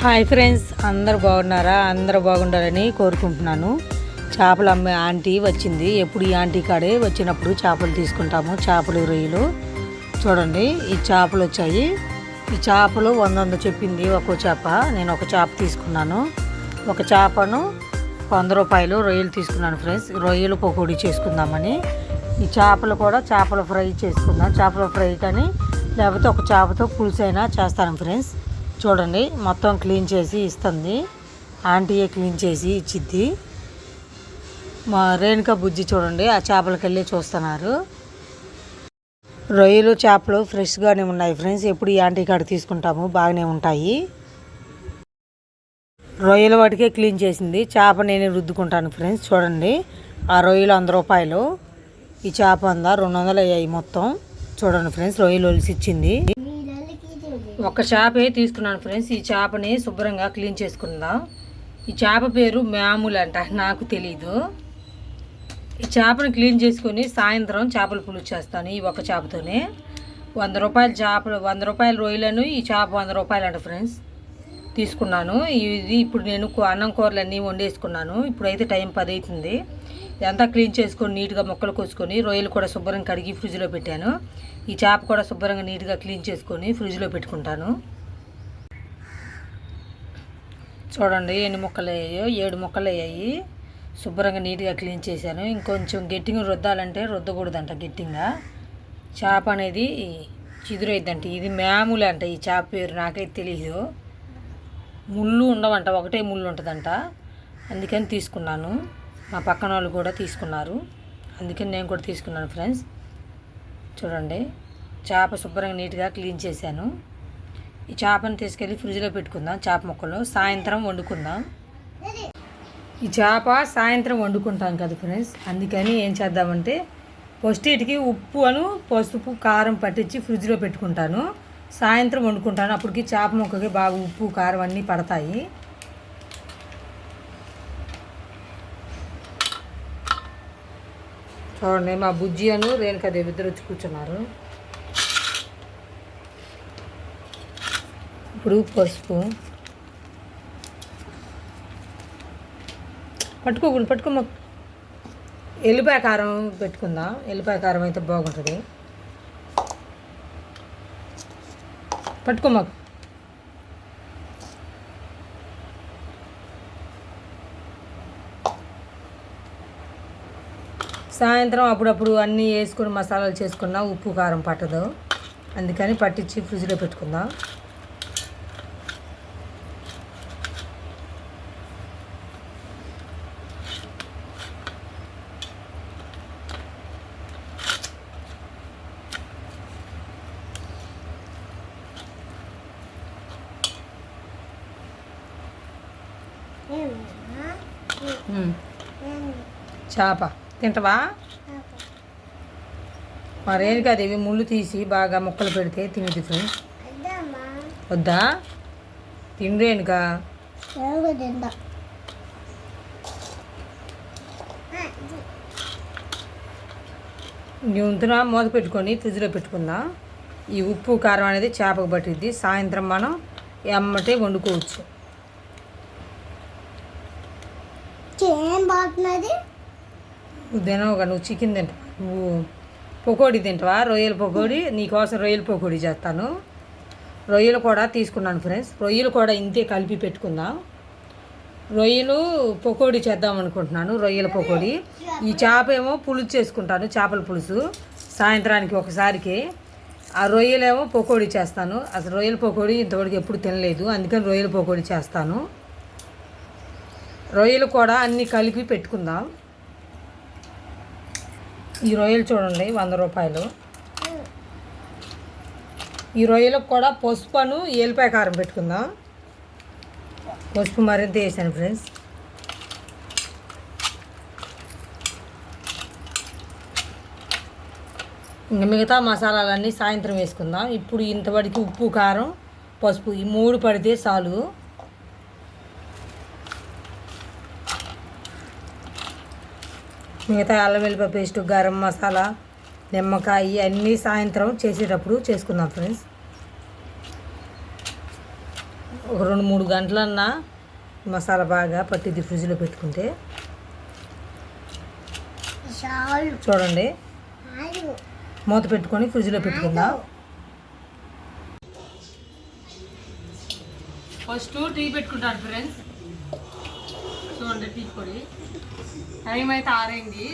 Hi friends అందరు బాగున్నారా? అందరు బాగుండాలని కోరుకుంటున్నాను. చేపలు అమ్మే ఆంటీ వచ్చింది. ఎప్పుడు ఈ ఆంటీ కాడే వచ్చినప్పుడు చేపలు తీసుకుంటాము. చేపలు రొయ్యలు. చూడండి ఈ చేపలు వచ్చాయి. ఈ చేపలు వంద వంద చెప్పింది ఒక్కో చేప. నేను ఒక చేప తీసుకున్నాను. ఒక చేపను వంద రూపాయలు రొయ్యలు తీసుకున్నాను ఫ్రెండ్స్. రొయ్యలు పకోడీ చేసుకుందామని. ఈ చేపలు కూడా చేపలు ఫ్రై చేసుకుందాం. చేపల ఫ్రై కానీ లేకపోతే ఒక చేపతో పులుసు అయినా చేస్తాను ఫ్రెండ్స్. చూడండి మొత్తం క్లీన్ చేసి ఇస్తుంది. ఆంటీయే క్లీన్ చేసి ఇచ్చిద్ది. మా రేణుక బుజ్జి చూడండి ఆ చేపలకి వెళ్ళి చూస్తున్నారు. రొయ్యలు చేపలు ఫ్రెష్గానే ఉన్నాయి ఫ్రెండ్స్. ఎప్పుడు ఈ ఆంటీ కాడ తీసుకుంటాము బాగానే ఉంటాయి. రొయ్యల వాటికే క్లీన్ చేసింది. చేప నేనే రుద్దుకుంటాను ఫ్రెండ్స్ చూడండి. ఆ రొయ్యలు వంద రూపాయలు. ఈ చేప అందా రెండు వందలు అయ్యాయి మొత్తం. చూడండి ఫ్రెండ్స్ రొయ్యలు ఒలిసిచ్చింది. ఒక చేపే తీసుకున్నాను ఫ్రెండ్స్. ఈ చేపని శుభ్రంగా క్లీన్ చేసుకుందాం. ఈ చేప పేరు మ్యాములు అంట నాకు తెలీదు. ఈ చేపను క్లీన్ చేసుకొని సాయంత్రం చేపల పులుసు చేస్తాను ఈ ఒక చేపతోనే. వంద రూపాయల చేపలు వంద రూపాయల రొయ్యలను ఈ చేప వంద రూపాయలు అంట ఫ్రెండ్స్. తీసుకున్నాను. ఇది ఇప్పుడు నేను అన్నం కూరలు అన్నీ వండేసుకున్నాను. ఇప్పుడైతే టైం పది అవుతుంది ఇదంతా క్లీన్ చేసుకొని నీట్గా ముక్కలు కోసుకొని రొయ్యలు కూడా శుభ్రంగా కడిగి ఫ్రిడ్జ్లో పెట్టాను. ఈ చేప కూడా శుభ్రంగా నీట్గా క్లీన్ చేసుకొని ఫ్రిడ్జ్లో పెట్టుకుంటాను. చూడండి ఎన్ని ముక్కలు అయ్యాయో ఏడు ముక్కలు అయ్యాయి శుభ్రంగా నీట్గా క్లీన్ చేశాను. ఇంకొంచెం గట్టిగా రుద్దాలంటే రుద్దకూడదంట గట్టిగా. చేప అనేది చిదురైద్దంట. ఇది మామూలు అంట ఈ చేప పేరు నాకైతే తెలియదు ముళ్ళు ఉండవంట ఒకటే ముళ్ళు ఉంటుందంట. అందుకని తీసుకున్నాను. మా పక్కన వాళ్ళు కూడా తీసుకున్నారు. అందుకని నేను కూడా తీసుకున్నాను ఫ్రెండ్స్. చూడండి. చేప శుభ్రంగా నీట్గా క్లీన్ చేశాను. ఈ చేపను తీసుకెళ్ళి ఫ్రిడ్జ్లో పెట్టుకుందాం చేప ముక్కలు. సాయంత్రం వండుకుందాం. ఈ చేప సాయంత్రం వండుకుంటాం కదా ఫ్రెండ్స్. అందుకని ఏం చేద్దామంటే ఫస్ట్ ఇటుకి ఉప్పు అను పసుపు కారం పట్టించి ఫ్రిడ్జ్లో పెట్టుకుంటాను. సాయంత్రం వండుకుంటాను. అప్పటికి చేప ముక్కకి బాగా ఉప్పు కారం అన్నీ పడతాయి. చూడండి మా బుజ్జి అను రేణుకాదేవి ఇద్దరు వచ్చి కూర్చున్నారు. ఇప్పుడు పసుపు. పట్టుకోకుండా పట్టుకోమ ఎల్లిపాయ కారం పెట్టుకుందాం. ఎల్లిపాయ కారం అయితే బాగుంటుంది. పట్టుకోమాకు సాయంత్రం అప్పుడప్పుడు అన్నీ వేసుకుని మసాలాలు చేసుకున్నా ఉప్పు కారం పట్టదు. అందుకని పట్టించి ఫ్రిడ్జ్లో పెట్టుకుందాం. చేప. తింటవా? మరేంటి అది ముళ్ళు తీసి బాగా ముక్కలు పెడితే తినేది ఫ్రెండ్స్. వద్దా? తిండ్రేనుకా ఉంతున మూత పెట్టుకొని ఫ్రిడ్జ్లో పెట్టుకుందాం ఈ ఉప్పు కారం అనేది చేపకు పట్టిద్ది. సాయంత్రం మనం ఎమ్మటే వండుకోవచ్చు. ఏం నువ్వు తినవుగా నువ్వు చికెన్ తింటావా? నువ్వు పకోడీ తింటావా? రొయ్యల పకోడీ నీకోసం రొయ్యల పకోడీ చేస్తాను. రొయ్యలు కూడా తీసుకున్నాను ఫ్రెండ్స్. రొయ్యలు కూడా ఇంతే కలిపి పెట్టుకుందాం. రొయ్యలు పకోడీ చేద్దాం అనుకుంటున్నాను రొయ్యల పకోడీ. ఈ చేప ఏమో పులుసు చేసుకుంటాను చేపల పులుసు. సాయంత్రానికి ఒకసారికి. ఆ రొయ్యలేమో పకోడీ చేస్తాను. అసలు రొయ్యల పకోడీ ఇంతవరకు ఎప్పుడు తినలేదు. అందుకని రొయ్యల పకోడీ చేస్తాను. రొయ్యలు కూడా అన్నీ కలిపి పెట్టుకుందాం. ఈ రొయ్యలు చూడండి వంద రూపాయలు. ఈ రొయ్యలకు కూడా పసుపును ఏలిపాయ కారం పెట్టుకుందాం. పసుపు మరింత వేసాను ఫ్రెండ్స్. ఇంకా మిగతా మసాలాలన్నీ సాయంత్రం వేసుకుందాం. ఇప్పుడు ఇంతవరకు ఉప్పు కారం పసుపు ఈ మూడు పడితే చాలు. మిగతా అల్లం వెల్లిపాయ పేస్ట్ గరం మసాలా నిమ్మకాయ అన్నీ సాయంత్రం చేసేటప్పుడు చేసుకుందాం ఫ్రెండ్స్. ఒక రెండు మూడు గంటలన్నా మసాలా బాగా పట్టిద్ది ఫ్రిడ్జ్లో పెట్టుకుంటే. చూడండి. మూత పెట్టుకొని ఫ్రిడ్జ్లో పెట్టుకుందాం. ఫస్ట్ టీ పెట్టుకుంటాను ఫ్రెండ్స్. చూడండి హండ్రెడ్ తీసుకోండి. టైం అయితే ఆరైంది.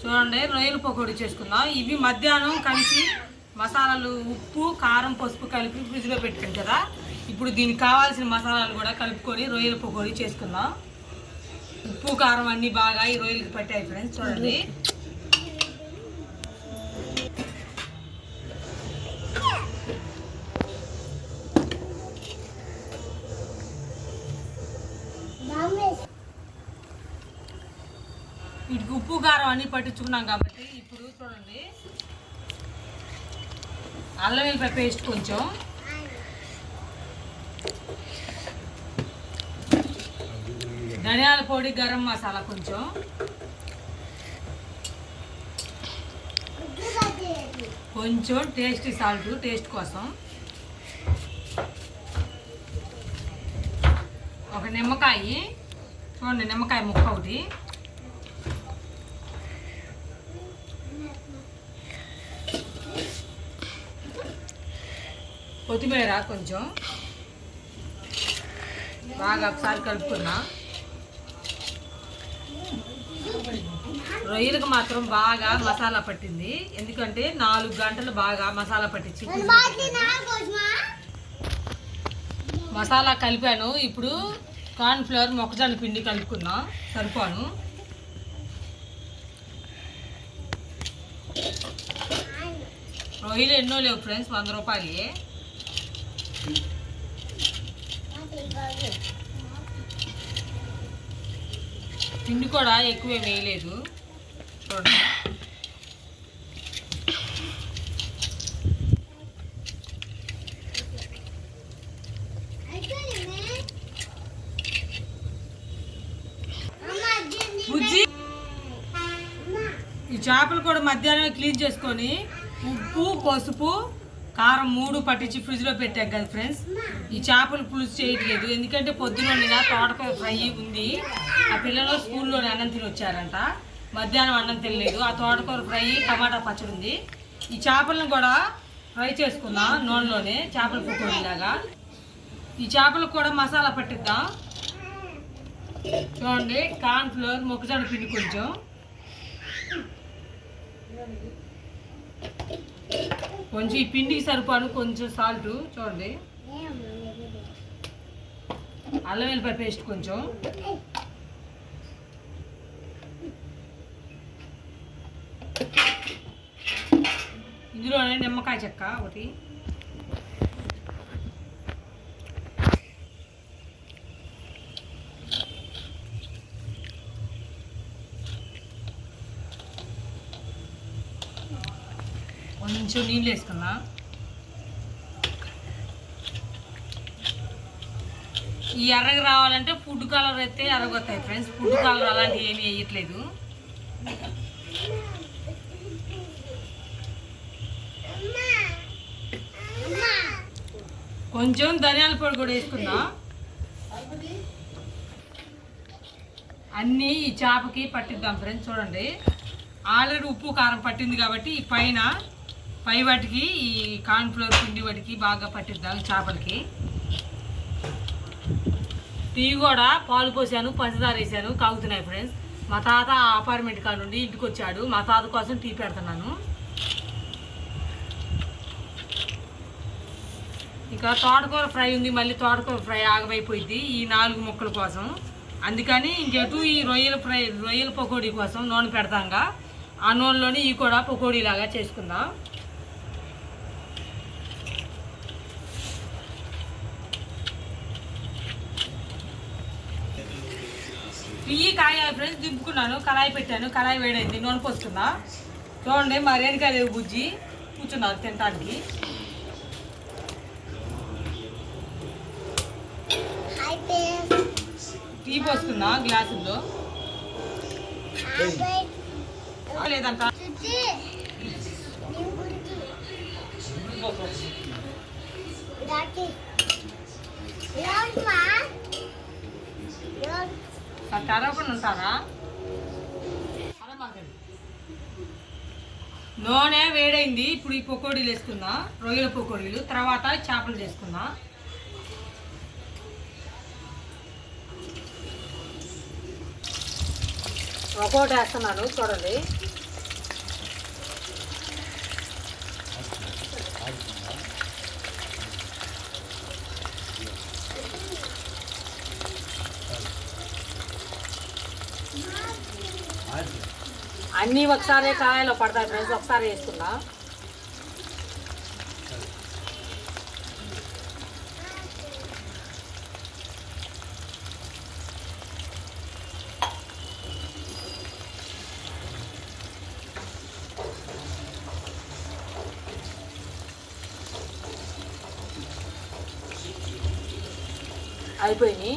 చూడండి రొయ్యల పకోడీ చేసుకుందాం ఇవి మధ్యాహ్నం కలిపి మసాలాలు ఉప్పు కారం పసుపు కలిపి ఫ్రిడ్జ్లో పెట్టాను కదా. ఇప్పుడు దీనికి కావాల్సిన మసాలాలు కూడా కలుపుకొని రొయ్యల పకోడీ చేసుకుందాం ఉప్పు కారం అన్నీ బాగా ఈ రొయ్యలకి పట్టాయి ఫ్రెండ్స్ చూడండి. కారం అన్నీ పట్టించుకున్నాం కాబట్టి ఇప్పుడు చూడండి. అల్లం వెల్లిపాయ పేస్ట్ కొంచెం. ధనియాల పొడి గరం మసాలా కొంచెం. కొంచెం టేస్టీ సాల్ట్ టేస్ట్ కోసం. ఒక నిమ్మకాయ. చూడండి నిమ్మకాయ ముక్క ఒకటి. కొత్తిమీర కొంచెం. బాగా ఒకసారి కలుపుకున్నా. రొయ్యలకు మాత్రం బాగా మసాలా పట్టింది. ఎందుకంటే నాలుగు గంటలు బాగా మసాలా పట్టించి మసాలా కలిపాను. ఇప్పుడు కార్న్ ఫ్లవర్ మొక్కజొన్న పిండి కలుపుకుందాం సరిపోను. రొయ్యలు ఎన్నో లేవు ఫ్రెండ్స్. వంద రూపాయలు. పిండి కూడా ఎక్కువ వేయలేదు. చూడండి. ఈ చేపలు కూడా మధ్యాహ్నం క్లీన్ చేసుకొని ఉప్పు పసుపు కారం మూడు పట్టించి ఫ్రిడ్జ్లో పెట్టాం కదా ఫ్రెండ్స్. ఈ చేపలు పులుసు చేయట్లేదు. ఎందుకంటే పొద్దున వండిన తోటకాయ ఫ్రై ఉంది. ఆ పిల్లలు స్కూల్లోనే అన్నం తిని వచ్చారంట మధ్యాహ్నం అన్నం తినలేదు. ఆ తోటకూర ఫ్రై టమాటా పచ్చడి ఉంది. ఈ చేపలను కూడా ఫ్రై చేసుకుందాం నూనెలోనే చేపల పకోడీలాగా. ఈ చేపలకు కూడా మసాలా పట్టిద్దాం. చూడండి కార్న్ ఫ్లోర్ మొక్కజొన్న పిండి కొంచెం. కొంచెం ఈ పిండికి సరిపాడు కొంచెం సాల్ట్ చూడండి. అల్లం వెల్లిపాయ పేస్ట్ కొంచెం. ఇందులోనే నిమ్మకాయ చెక్క ఒకటి. కొంచెం నీళ్ళు వేసుకున్నా. ఈ ఎర్రగా రావాలంటే ఫుడ్ కలర్ అయితే ఎర్రగొస్తాయి ఫ్రెండ్స్. ఫుడ్ కలర్ అలాంటివి ఏమీ వేయట్లేదు. కొంచెం ధనియాల పొడి కూడా వేసుకుందాం? అన్నీ ఈ చేపకి పట్టిద్దాం ఫ్రెండ్స్ చూడండి. ఆల్రెడీ ఉప్పు కారం పట్టింది కాబట్టి ఈ పైన పై వాటికి ఈ కార్న్ఫ్లోర్ పిండి వాటికి బాగా పట్టిద్దాం చేపలకి? టీ కూడా పాలు పోసాను పంచదార వేసాను కాగుతున్నాయి ఫ్రెండ్స్ మా తాత ఆ అపార్ట్మెంట్ కాడ నుండి ఇంటికి వచ్చాడు. మా తాత కోసం టీ పెడుతున్నాను. ఇంకా తోటకూర ఫ్రై ఉంది మళ్ళీ తోటకూర ఫ్రై ఆగమైపోయింది ఈ నాలుగు ముక్కల కోసం. అందుకని ఇంకెటు ఈ రొయ్యల ఫ్రై రొయ్యల పకోడీ కోసం నూనె పెడతాంగా. ఆ నూనెలోని ఈ కూడా పకోడీ లాగా చేసుకుందాం. టీ కాయ ఫ్రెండ్స్ దింపుకున్నాను కళాయి పెట్టాను కళాయి వేడైంది నూనె పోసుకుందా చూడండి మా రేణుకా లేవు బుజ్జి. కూర్చున్నారు తినడానికి టీ పోసుకున్నా గ్లాసుల్లో. లేదంట. తెరవకుండా ఉంటారా? నూనె వేడైంది ఇప్పుడు ఈ పకోడీలు వేసుకుందాం. రొయ్యల పకోడీలు తర్వాత చేపలు చేసుకుందాం. ఒక్కోటి వేస్తున్నాను చూడండి. అన్నీ ఒకసారి కాయలో పడతాయి ఫ్రెండ్స్. ఒకసారి వేసుకుందాం? అయిపోయినాయి.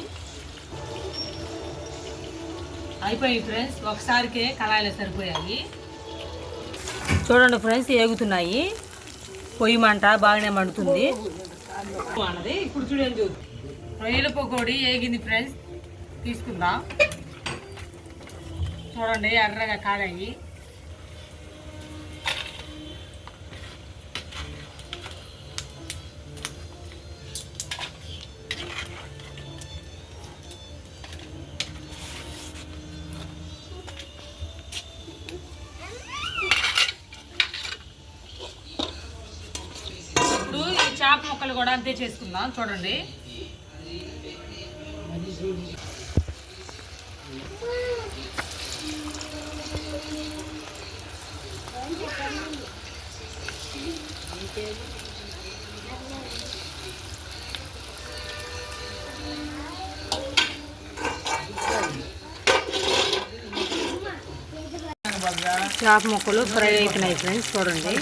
అయిపోయాయి ఫ్రెండ్స్ ఒకసారికే కళాయిలో సరిపోయాయి. చూడండి ఫ్రెండ్స్ ఏగుతున్నాయి. పొయ్యి మంట బాగానే మండుతుంది. అన్నది ఇప్పుడు చూడండి చూద్దాం రొయ్యల పకోడి ఏగింది ఫ్రెండ్స్ తీసుకుందాం. చూడండి ఎర్రగా కాగాయి ముక్కలు కూడా అంతే చేసుకుందాం చూడండి. చేప ముక్కలు ఫ్రై అవుతున్నాయి ఫ్రెండ్స్ చూడండి.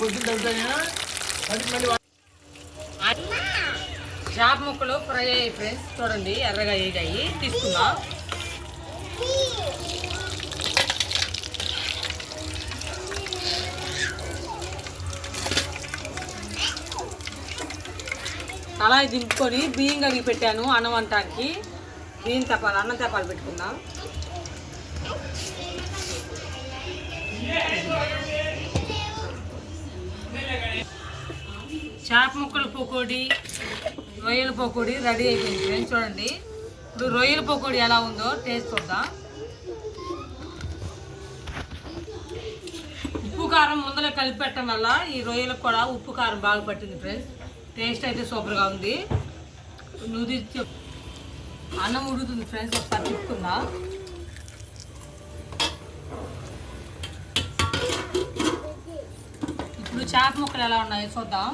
చేప ముక్కలు ఫ్రై అయ్యాయి ఫ్రెండ్స్ చూడండి ఎర్రగా వేగాయి తీసుకుందాం. అలా దింపుకొని బియ్యం కడిగి పెట్టాను అన్నం వంటానికి. బియ్యం తెప్పాలి అన్నం తెప్పాలి పెట్టుకుందాం. చేప ముక్కలు పకోడీ. రొయ్యల పకోడీ రెడీ అయిపోయింది ఫ్రెండ్స్ చూడండి. ఇప్పుడు రొయ్యల పకోడీ ఎలా ఉందో టేస్ట్ చూద్దాం. ఉప్పు కారం ముందర కలిపి పెట్టడం వల్ల ఈ రొయ్యలకు కూడా ఉప్పు కారం బాగా పట్టింది ఫ్రెండ్స్. టేస్ట్ అయితే సూపర్గా ఉంది. నువ్వు చెప్ అన్నం ఉడుతుంది ఫ్రెండ్స్ ఒకసారి తిప్పుకుందా. ఇప్పుడు చేప ముక్కలు ఎలా ఉన్నాయో చూద్దాం.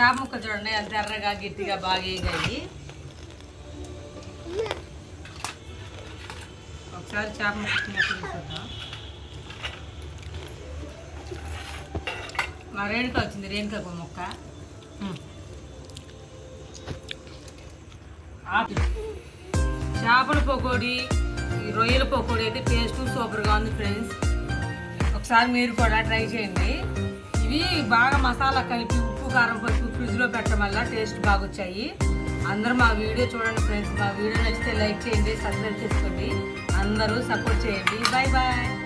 చేప ముక్కలు చూడండి ఎంత ఎర్రగా గట్టిగా బాగా వేగాయి ఒకసారి చేప ముక్క మా రేణుక వచ్చింది రేణుక ముక్క. చేపల పకోడీ ఈ రొయ్యల పకోడీ అయితే టేస్ట్ సూపర్గా ఉంది ఫ్రెండ్స్. ఒకసారి మీరు కూడా ట్రై చేయండి. ఇవి బాగా మసాలా కలిపి కారం పసుపు ఫ్రిడ్జ్లో పెట్టడం వల్ల టేస్ట్ బాగా వచ్చాయి అందరూ మా వీడియో చూడండి ఫ్రెండ్స్ మా వీడియో నచ్చితే లైక్ చేయండి సబ్స్క్రైబ్ చేసుకోండి. అందరూ సపోర్ట్ చేయండి. Bye bye